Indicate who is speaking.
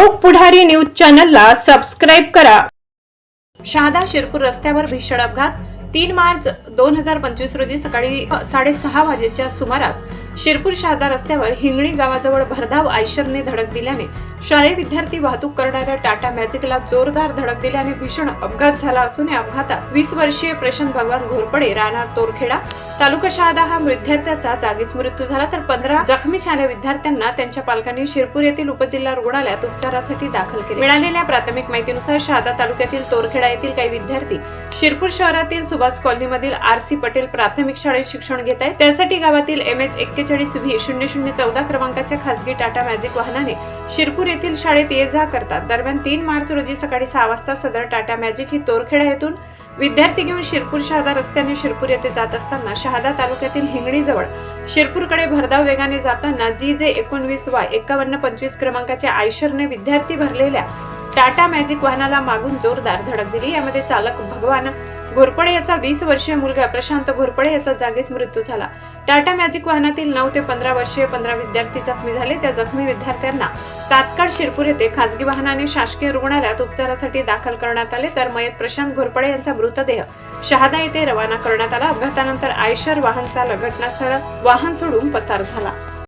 Speaker 1: लोक पुढारी न्यूज चॅनलला सबस्क्राईब करा. शहादा शिरपूर रस्त्यावर भीषण अपघात. तीन मार्च दोन हजार पंचवीस रोजी सकाळी साडेसहा वाजेच्या सुमारास शिरपूर शहादा रस्त्यावर हिंगणी गावाजवळ भरधाव आयशरने धडक दिल्याने शालेय विद्यार्थी वाहतूक करणाऱ्या टाटा मॅजिकला जोरदार धडक दिल्याने भीषण अपघात झाला असून या अपघातात वीस वर्षीय प्रशांत भगवान घोरपडे राहणार तोरखेडा तालुका शहादा हा विद्यार्थ्याचा जागीच मृत्यू झाला. तर पंधरा जखमी शालेय विद्यार्थ्यांना त्यांच्या पालकांनी शिरपूर येथील उपजिल्हा रुग्णालयात उपचारासाठी दाखल केले. मिळालेल्या प्राथमिक माहितीनुसार शहादा तालुक्यातील तोरखेडा येथील काही विद्यार्थी शिरपूर शहरातील सुभाष कॉलनीमधील आर सी पटेल प्राथमिक शाळेत शिक्षण घेत आहेत. त्यासाठी गावातील एम एच एक्केचाळीस व्ही शून्य शून्य चौदा क्रमांकाच्या खासगी टाटा मॅजिक वाहनाने शिरपूर येथील शाळेत ये जा करतात. दरम्यान तीन मार्च रोजी सकाळी सहा वाजता सदर टाटा मॅजिक ही तोरखेडा येथून विद्यार्थी घेऊन शिरपूर शहादा रस्त्याने शिरपूर येथे जात असताना शहादा तालुक्यातील हिंगणीजवळ शिरपूरकडे भरधाव वेगाने जाताना जी जे एकोणवीस वा एकावन्न पंचवीस क्रमांकाच्या आयशरने विद्यार्थी भरलेल्या टाटा मॅजिक वाहनाला मागून जोरदार धडक दिली. यामध्ये चालक भगवान घोरपडे याचा वीस वर्षीय मुलगा प्रशांत घोरपडे याचा जागीच मृत्यू झाला. टाटा मॅजिक वाहनातील नऊ ते पंधरा वर्षीय पंधरा विद्यार्थी जखमी झाले. त्या जखमी विद्यार्थ्यांना तात्काळ शिरपूर येथे खासगी वाहनाने शासकीय रुग्णालयात उपचारासाठी दाखल करण्यात आले. तर मयत प्रशांत घोरपडे यांचा मृतदेह शहादा येथे रवाना करण्यात आला. अपघातानंतर आयशर वाहन चालक घटनास्थळ वाहन सोडून पसार झाला.